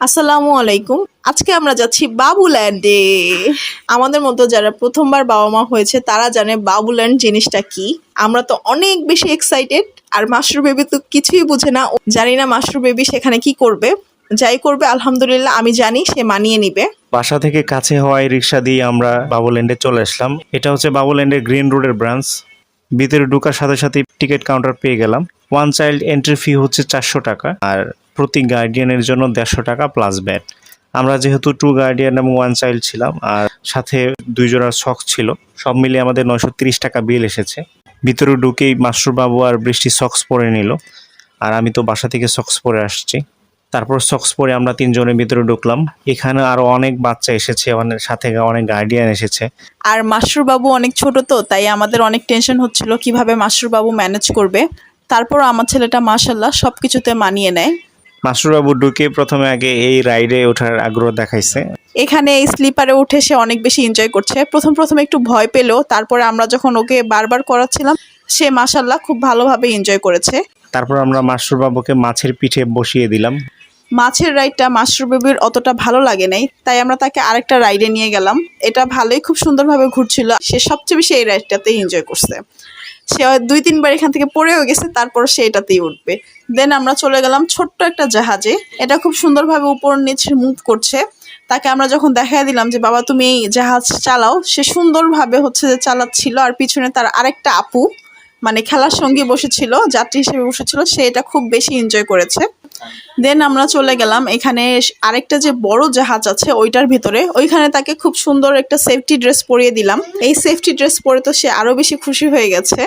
আসসালামু আলাইকুম। আজকে আমরা যাচ্ছি বাবুল্যান্ডে আমাদের মতো যারা প্রথমবার বাবা মা হয়েছে, তারা জানে বাবুল্যান্ড জিনিসটা কি। আমরা তো অনেক বেশি এক্সাইটেড আর মাশরু বেবি তো কিছুই বুঝে না। জানি না মাশরু বেবি সেখানে কি করবে। যাই করবে, আলহামদুলিল্লাহ আমি জানি, সে মানিয়ে নিবে। বাসা থেকে কাছে হওয়ায় রিক্সা দিয়ে আমরা বাবুল্যান্ডে চলে আসলাম। এটা হচ্ছে বাবুল্যান্ডের গ্রিন রোডের ব্রাঞ্চ ভিতরে ঢোকার সাথে সাথে টিকিট কাউন্টার পেয়ে গেলাম। ওয়ান চাইল্ড এন্ট্রি ফি হচ্ছে চারশো টাকা। আর প্রতি গার্ডিয়ানের জন্য দেড়শো টাকা প্লাস ব্যাট আমরা যেহেতু টু গার্ডিয়ান এবং ওয়ান চাইল্ড ছিলাম, আর সাথে দুই জোড়া সক্স ছিল, সব মিলিয়ে আমাদের নয়শো টাকা বিল এসেছে। ভিতরে ঢুকেই মাস্টার বাবু আর বৃষ্টি সক্স পরে নিল, আর আমি তো বাসা থেকে সক্স পরে আসছি। তারপর সক্স পরে আমরা তিনজনের ভিতরে ঢুকলাম। এখানে আরও অনেক বাচ্চা এসেছে, অনেক সাথে অনেক গার্ডিয়ান এসেছে। আর মাসরুর বাবু অনেক ছোট তো, তাই আমাদের অনেক টেনশন হচ্ছিল কীভাবে মাসরুর বাবু ম্যানেজ করবে। তারপর আমার ছেলেটা মাশাল্লাহ সব কিছুতে মানিয়ে নেয়। মাসুরবাবু ঢুকে প্রথমে আগে এই রাইডে ওঠার আগ্রহ দেখাইছে। এখানে এই স্লিপারে উঠে সে অনেক বেশি এনজয় করছে। প্রথম প্রথম একটু ভয় পেলেও তারপরে আমরা যখন ওকে বারবার করাচ্ছিলাম সে মাসাল্লাহ খুব ভালোভাবে এনজয় করেছে। তারপর আমরা মাসুরবাবুকে মাছের পিঠে বসিয়ে দিলাম। মাছের রাইডটা মাশরুম বেবির অতটা ভালো লাগে নাই তাই আমরা তাকে আরেকটা রাইডে নিয়ে গেলাম। এটা ভালোই খুব সুন্দরভাবে ঘুরছিল সে সবচেয়ে বেশি এই রাইডটাতে এনজয় করছে। সে দুই তিনবার এখান থেকে পড়েও গেছে তারপর সে এটাতেই উঠবে। দেন আমরা চলে গেলাম ছোট্ট একটা জাহাজে। এটা খুব সুন্দরভাবে উপর নিচে মুভ করছে। তাকে আমরা যখন দেখাই দিলাম যে, বাবা, তুমি এই জাহাজ চালাও। সে সুন্দরভাবে হচ্ছে যে চালাচ্ছিল আর পিছনে তার আরেকটা আপু মানে খেলার সঙ্গী বসেছিল, যাত্রী হিসেবে বসেছিল। সে এটা খুব বেশি এনজয় করেছে। দেন আমরা চলে গেলাম এখানে আরেকটা যে বড় জাহাজ আছে, ওইটার ভিতরে। ওইখানে তাকে খুব সুন্দর একটা সেফটি ড্রেস পরিয়ে দিলাম। এই সেফটি ড্রেস পরে তো সে আরও বেশি খুশি হয়ে গেছে।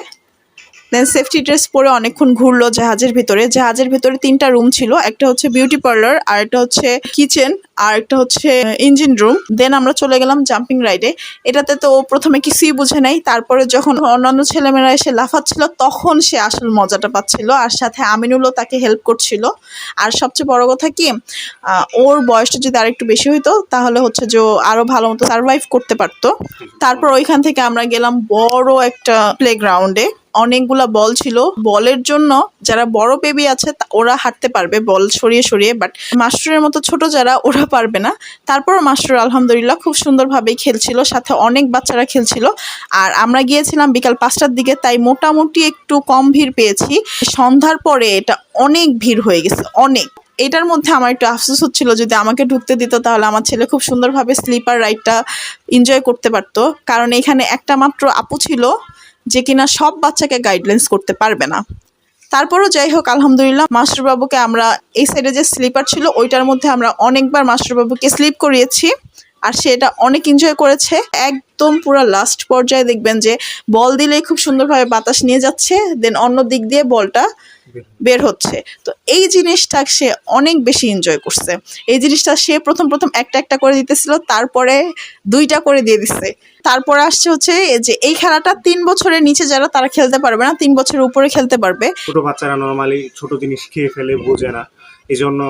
দেন সেফটি ড্রেস পরে অনেকক্ষণ ঘুরলো জাহাজের ভিতরে। জাহাজের ভিতরে তিনটা রুম ছিল, একটা হচ্ছে বিউটি পার্লার আর একটা হচ্ছে কিচেন আর একটা হচ্ছে ইঞ্জিন রুম দেন আমরা চলে গেলাম জাম্পিং রাইডে এটাতে তো প্রথমে কিছুই বুঝে নাই। তারপরে যখন অন্যান্য ছেলেমেয়েরা এসে লাফাচ্ছিল, তখন সে আসল মজাটা পাচ্ছিল আর সাথে আমিনুলও তাকে হেল্প করছিল। আর সবচেয়ে বড় কথা কি ওর বয়সটা যদি আরেকটু বেশি হইতো, তাহলে হচ্ছে যে ও আরও ভালো মতো সার্ভাইভ করতে পারতো। তারপর ওইখান থেকে আমরা গেলাম বড় একটা প্লেগ্রাউন্ডে অনেকগুলা বল ছিল। বলের জন্য যারা বড় বেবি আছে ওরা হাঁটতে পারবে, বল সরিয়ে সরিয়ে। বাট মাস্টারের মতো ছোট যারা, ওরা পারবে না। তারপর মাস্টার আলহামদুলিল্লাহ খুব সুন্দরভাবেই খেলছিল, সাথে অনেক বাচ্চারা খেলছিল। আর আমরা গিয়েছিলাম বিকাল পাঁচটার দিকে, তাই মোটামুটি একটু কম ভিড় পেয়েছি। সন্ধ্যার পরে এটা অনেক ভিড় হয়ে গেছে, অনেক। এটার মধ্যে আমার একটু আফসোস হচ্ছিল, যদি আমাকে ঢুকতে দিত, তাহলে আমার ছেলে খুব সুন্দরভাবে স্লিপার রাইডটা এনজয় করতে পারতো। কারণ এখানে একটা মাত্র আপু ছিল যে কিনা সব বাচ্চাকে গাইডলাইন্স করতে পারবে না। তারপরও যাই হোক আলহামদুলিল্লাহ মাস্টারবাবুকে আমরা এই সাইডে যে স্লিপার ছিল, ওইটার মধ্যে আমরা অনেকবার মাস্টারবাবুকে স্লিপ করিয়েছি। আর সে এটা অনেক এনজয় করেছে। একদম পুরো লাস্ট পর্যায়ে দেখবেন যে বল দিলেই খুব সুন্দরভাবে বাতাস নিয়ে যাচ্ছে দেন অন্য দিক দিয়ে বলটা বের হচ্ছে। তো এই জিনিসটা সে অনেক বেশি এনজয় করছে। এই জিনিসটা সে প্রথম প্রথম একটা একটা করে দিতেছিল, তারপরে দুইটা করে দিয়ে দিচ্ছে তারপরে আসছে হচ্ছে যে এই খেলাটা তিন বছরের নিচে যারা, তারা খেলতে পারবে না, তিন বছরের উপরে খেলতে পারবে। ছোট বাচ্চারা নর্মালি ছোট জিনিস খেয়ে ফেলে, বোঝে না। এই জন্য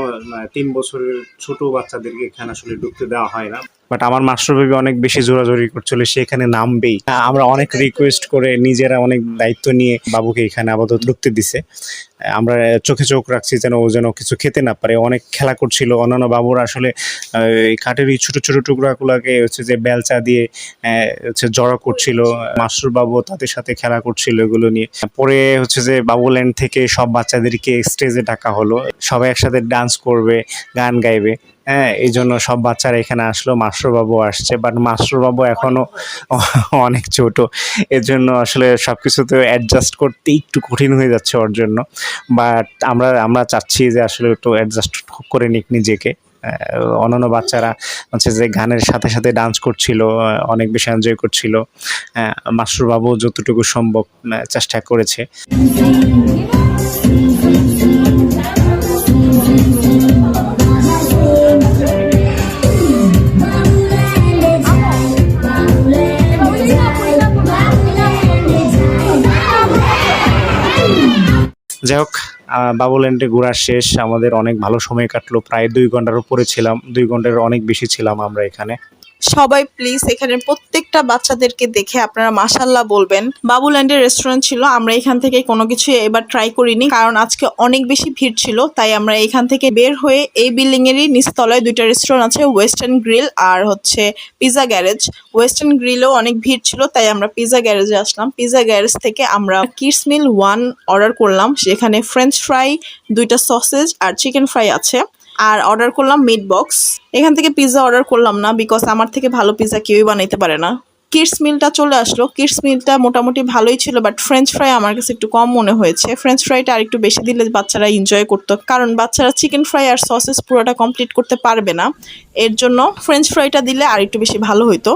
তিন বছরের ছোট বাচ্চাদেরকে খেলা আসলে ঢুকতে দেওয়া হয় না। বাট আমার মাস্টার বেবি অনেক বেশি জোরাজোরি করছিল সেখানে নামবেই। আমরা অনেক রিকোয়েস্ট করে নিজেরা অনেক দায়িত্ব নিয়ে বাবুকে এখানে আপাতত ঢুকতে দিছে। আমরা চোখে চোখ রাখছি যেন ও যেন কিছু খেতে না পারে। অনেক খেলা করছিল। অন্যান্য বাবুরা আসলে কাঠের এই ছোট ছোট টুকরাগুলোকে হচ্ছে যে বেলচা দিয়ে হচ্ছে জড়ো করছিল। মাস্টার বাবু তাদের সাথে খেলা করছিল এগুলো নিয়ে। পরে হচ্ছে যে বাবুল্যান্ড থেকে সব বাচ্চাদেরকে স্টেজে ডাকা হলো। সবাই একসাথে ডান্স করবে, গান গাইবে। হ্যাঁ এই জন্য সব বাচ্চারা এখানে আসলো। মাস্টারবাবু আসছে বাট মাস্টারবাবু এখনও অনেক ছোট। এর জন্য আসলে সব কিছুতে অ্যাডজাস্ট করতে একটু কঠিন হয়ে যাচ্ছে ওর জন্য। বাট আমরা আমরা চাচ্ছি যে আসলে একটু অ্যাডজাস্ট করে নিক নিজেকে। অন্যান্য বাচ্চারা হচ্ছে যে গানের সাথে সাথে ডান্স করছিল অনেক বেশি এনজয় করছিল। মাস্টারবাবু যতটুকু সম্ভব চেষ্টা করেছে। যাই হোক বাবুল্যান্ডে ঘোরা শেষ, আমাদের অনেক ভালো সময় কাটলো, প্রায় দুই ঘণ্টার উপরে ছিলাম, দুই ঘণ্টার অনেক বেশি ছিলাম আমরা এখানে। সবাই প্লিজ এখানে প্রত্যেকটা বাচ্চাদেরকে দেখে আপনারা মাসাল্লাহ বলবেন। বাবুল্যান্ডের রেস্টুরেন্ট ছিল, আমরা এখান থেকে কোনো কিছু এবার ট্রাই করিনি, কারণ আজকে অনেক বেশি ভিড় ছিল, তাই আমরা এখান থেকে বের হয়ে এই বিল্ডিং এরই নিচতলায় দুইটা রেস্টুরেন্ট আছে ওয়েস্টার্ন গ্রিল আর হচ্ছে পিজা গ্যারেজ ওয়েস্টার্ন গ্রিলেও অনেক ভিড় ছিল, তাই আমরা পিজা গ্যারেজে আসলাম। পিজা গ্যারেজ থেকে আমরা কিডস মিল ওয়ান অর্ডার করলাম, সেখানে ফ্রেঞ্চ ফ্রাই দুইটা সসেজ আর চিকেন ফ্রাই আছে। আর অর্ডার করলাম মিট বক্স এখান থেকে পিৎজা অর্ডার করলাম না বিকজ আমার থেকে ভালো পিৎজা কেউই বানাইতে পারে না। কিডস মিলটা চলে আসলো। কিডস মিলটা মোটামুটি ভালোই ছিল বাট ফ্রেঞ্চ ফ্রাই আমার কাছে একটু কম মনে হয়েছে। ফ্রেঞ্চ ফ্রাইটা আর একটু বেশি দিলে বাচ্চারা এনজয় করতো। কারণ বাচ্চারা চিকেন ফ্রাই আর সসেস পুরোটা কমপ্লিট করতে পারবে না। এর জন্য ফ্রেঞ্চ ফ্রাইটা দিলে আর একটু বেশি ভালো হতো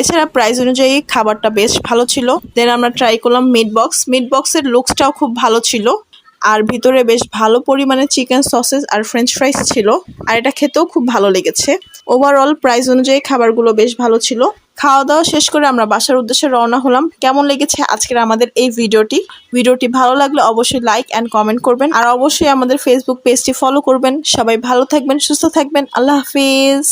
এছাড়া প্রাইস অনুযায়ী খাবারটা বেশ ভালো ছিল। দেন আমরা ট্রাই করলাম মিট বক্স মিট বক্সের লুকসটাও খুব ভালো ছিল। আর ভিতরে বেশ ভালো পরিমাণে চিকেন সসেস আর ফ্রেঞ্চ ফ্রাইস ছিল, আর এটা খেতেও খুব ভালো লেগেছে। ওভারঅল প্রাইস অনুযায়ী খাবারগুলো বেশ ভালো ছিল। খাওয়া দাওয়া শেষ করে আমরা বাসার উদ্দেশ্যে রওনা হলাম। কেমন লেগেছে আজকের আমাদের এই ভিডিওটি? ভিডিওটি ভালো লাগলে অবশ্যই লাইক অ্যান্ড কমেন্ট করবেন। আর অবশ্যই আমাদের ফেসবুক পেজটি ফলো করবেন। সবাই ভালো থাকবেন, সুস্থ থাকবেন। আল্লাহ হাফিজ।